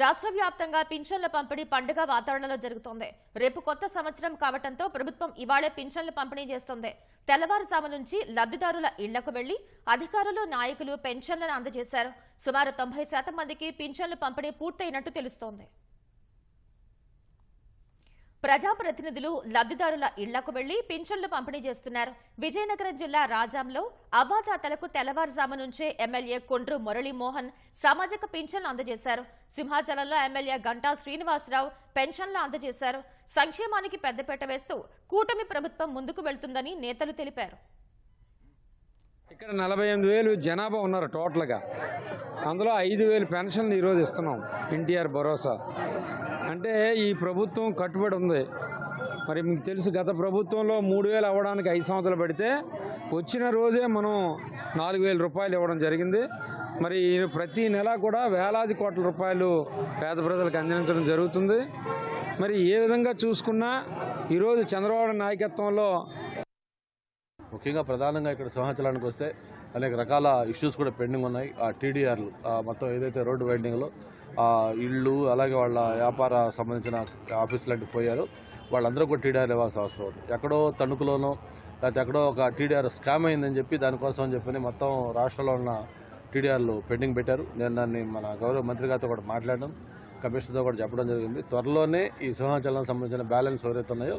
రాష్ట్ర వ్యాప్తంగా పింఛన్ల పంపిణీ పండుగ వాతావరణంలో జరుగుతోంది. రేపు కొత్త సంవత్సరం కావడంతో ప్రభుత్వం ఇవాళే పింఛన్లు పంపిణీ చేస్తోంది. తెల్లవారుజాము నుంచి లబ్ధిదారుల ఇళ్ళకు వెళ్ళి అధికారులు నాయకులు పెన్షన్లను అందజేశారు. సుమారు తొంభై శాతం మందికి పింఛన్లు పంపిణీ పూర్తయినట్టు తెలుస్తోంది. ప్రజాప్రతినిధులు లబ్ధిదారుల ఇళ్ళకు వెళ్ళి పింఛన్లు పంపిణీ చేస్తున్నారు. విజయనగరం జిల్లా రాజాంలో అవ్వాతాతలకు తెల్లవారుజాము నుంచే ఎమ్మెల్యే కొండ్రు మురళీమోహన్ సామాజిక పింఛన్లు అందజేశారు. సింహాచలంలో ఎమ్మెల్యే గంటా శ్రీనివాసరావు పెన్షన్లు అందజేశారు. సంక్షేమానికి పెద్దపీట వేస్తూ కూటమి ప్రభుత్వం ముందుకు వెళ్తుందని నేతలు తెలిపారు. ఇక్కడ నలభై ఎనిమిది వేలు జనాభా ఉన్నారు టోటల్గా. అందులో ఐదు వేలు పెన్షన్లు ఈరోజు ఇస్తున్నాం. ఎన్టీఆర్ భరోసా. అంటే ఈ ప్రభుత్వం కట్టుబడి ఉంది. మరి మీకు తెలుసు గత ప్రభుత్వంలో మూడు వేలు అవ్వడానికి ఐదు సంవత్సరాలు పడితే వచ్చిన రోజే మనం నాలుగు వేల రూపాయలు ఇవ్వడం జరిగింది. మరి ప్రతి నెల కూడా వేలాది కోట్ల రూపాయలు పేద ప్రజలకు అందించడం జరుగుతుంది. మరి ఏ విధంగా చూసుకున్నా ఈరోజు చంద్రబాబు నాయకత్వంలో ముఖ్యంగా ప్రధానంగా ఇక్కడ సింహాచలానికి వస్తే అనేక రకాల ఇష్యూస్ కూడా పెండింగ్ ఉన్నాయి. ఆ టీడీఆర్లు మొత్తం ఏదైతే రోడ్డు వైండింగ్లో ఇళ్ళు అలాగే వాళ్ళ వ్యాపార సంబంధించిన ఆఫీసులకి పోయారు. వాళ్ళందరూ కూడా టీడీఆర్ ఇవ్వాల్సిన అవసరం ఉంది. ఎక్కడో తణుకులోనో లేకపోతే ఎక్కడో ఒక టీడీఆర్ స్కామ్ అయిందని చెప్పి దానికోసం అని చెప్పి మొత్తం రాష్ట్రంలో ఉన్న టీడీఆర్లు పెండింగ్ పెట్టారు. నేను దాన్ని మన గౌరవ మంత్రి గారితో కూడా మాట్లాడడం కమిషనర్తో కూడా చెప్పడం జరిగింది. త్వరలోనే ఈ సింహాచలం సంబంధించిన బ్యాలెన్స్ ఎవరైతే ఉన్నాయో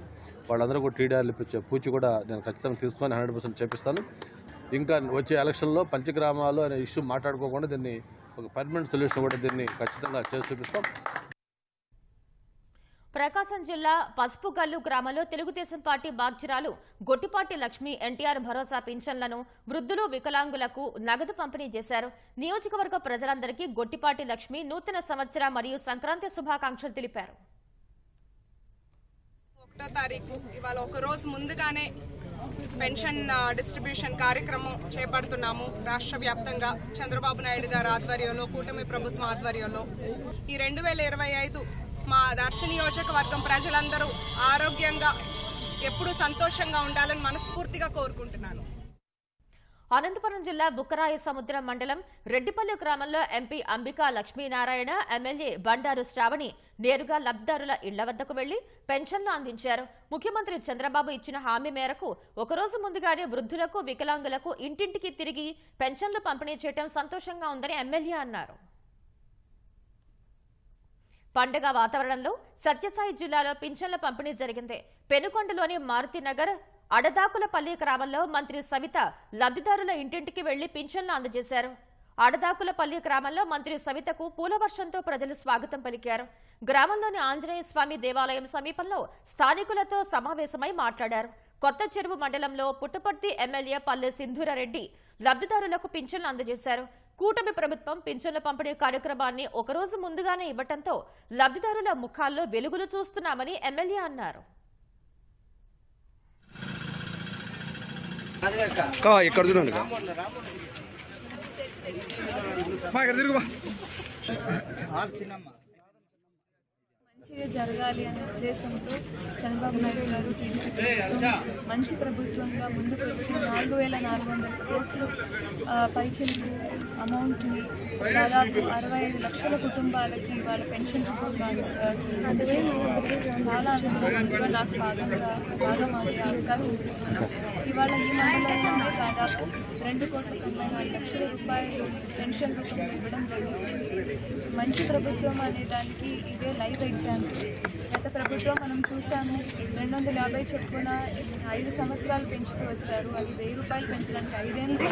వాళ్ళందరూ కూడా టీడీఆర్లు ఇప్పించే పూచి కూడా నేను ఖచ్చితంగా తీసుకొని హండ్రెడ్ పర్సెంట్ చేపిస్తాను. ఇంకా వచ్చే ఎలక్షన్లో పంచగ్రామాలు అనే ఇష్యూ మాట్లాడుకోకుండా దీన్ని ఒక పర్మనెంట్ సొల్యూషన్ కూడా దీన్ని ఖచ్చితంగా చేసి చూపిస్తాం. ప్రకాశం జిల్లా పసుపుగల్లు గ్రామంలో తెలుగుదేశం పార్టీ బాధ్యురాలు గొట్టిపాటి లక్ష్మి ఎన్టీఆర్ భరోసా పింఛన్లను వృద్ధులు వికలాంగులకు నగదు పంపిణీ చేశారు. నియోజకవర్గ ప్రజలందరికీ గొట్టిపాటి లక్ష్మి నూతన సంవత్సర మరియు సంక్రాంతి శుభాకాంక్షలు తెలిపారు. ఒకటో తారీఖు. ఇవాళ ఒక రోజు ముందుగానే పెన్షన్ డిస్ట్రిబ్యూషన్ కార్యక్రమం చేపడుతున్నాము రాష్ట్ర వ్యాప్తంగా. చంద్రబాబు నాయుడు గారి ఆధ్వర్యంలో కూటమి ప్రభుత్వం ఆధ్వర్యంలో. ఈ రెండు వేల ఇరవై ఐదు మా దర్శి నియోజకవర్గం ప్రజలందరూ ఆరోగ్యంగా ఎప్పుడూ సంతోషంగా ఉండాలని మనస్ఫూర్తిగా కోరుకుంటున్నాను. అనంతపురం జిల్లా బుక్కరాయి సముద్రం మండలం రెడ్డిపల్లి గ్రామంలో ఎంపీ అంబికా లక్ష్మీనారాయణ ఎమ్మెల్యే బండారు శ్రావణి నేరుగా లబ్ధిదారుల ఇళ్ళ వద్దకు వెళ్ళి పెన్షన్లు అందించారు. ముఖ్యమంత్రి చంద్రబాబు ఇచ్చిన హామీ మేరకు ఒకరోజు ముందుగానే వృద్ధులకు వికలాంగులకు ఇంటింటికి తిరిగి పెన్షన్లు పంపిణీ చేయడం సంతోషంగా ఉందని ఎమ్మెల్యే అన్నారు. పండగ వాతావరణంలో సత్యసాయి జిల్లాలో పింఛన్ల పంపిణీ జరిగింది. పెనుకొండలోని మారుతినగర్ అడదాకులపల్లి గ్రామంలో మంత్రి సవిత లబ్ధిదారుల ఇంటింటికి వెళ్ళి పింఛన్లు అందజేశారు. అడదాకులపల్లి గ్రామంలో మంత్రి సవితకు పూలవర్షంతో ప్రజలు స్వాగతం పలికారు. గ్రామంలోని ఆంజనేయ స్వామి దేవాలయం సమీపంలో స్థానికులతో సమావేశమై మాట్లాడారు. కొత్త చెరువు మండలంలో పుట్టపర్తి ఎమ్మెల్యే పల్లె సింధూరారెడ్డి లబ్ధిదారులకు పింఛన్లు అందజేశారు. కూటమి ప్రభుత్వం పింఛన్ల పంపిణీ కార్యక్రమాన్ని ఒకరోజు ముందుగానే ఇవ్వటంతో లబ్ధిదారుల ముఖాల్లో వెలుగులు చూస్తున్నామని ఎమ్మెల్యే అన్నారు. ఇక్కడ చూడండి కా. మా ఇక్కడ తిరుగు బా. మంచిగా జరగాలి అనే ఉద్దేశంతో చంద్రబాబు నాయుడు గారు టీడీపీ మంచి ప్రభుత్వంగా ముందుకు వచ్చి నాలుగు వేల నాలుగు వందల కోట్లు ఆ, అమౌంట్ని దాదాపు అరవై ఐదు లక్షల కుటుంబాలకి వాళ్ళ పెన్షన్ అందజేస్తున్నారు. చాలా అభివృద్ధిలో నాకు భాగంగా భాగం అయ్యే అవకాశం ఇచ్చింది ఇవాళ ఈ మండలంలోనే దాదాపు రెండు కోట్ల తొంభై నాలుగు లక్షల రూపాయలు పెన్షన్ రూపంలో ఇవ్వడం జరుగుతుంది మంచి ప్రభుత్వం అనే దానికి ఇదే లైవ్ చేశాను. గత ప్రభుత్వం మనం చూసాము రెండు వందల యాభై చొప్పున ఐదు సంవత్సరాలు పెంచుతూ వచ్చారు. అది వెయ్యి రూపాయలు పెంచడానికి ఐదేళ్ళు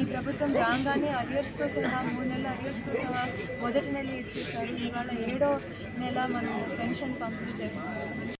ఈ ప్రభుత్వం రాగానే అరియర్స్తో సహా మూడు నెలల అరియర్స్తో సహా మొదటి నెల ఇచ్చేసారు ఇవాళ ఏడో నెల మనం పెన్షన్ పంపిణీ చేస్తున్నాము.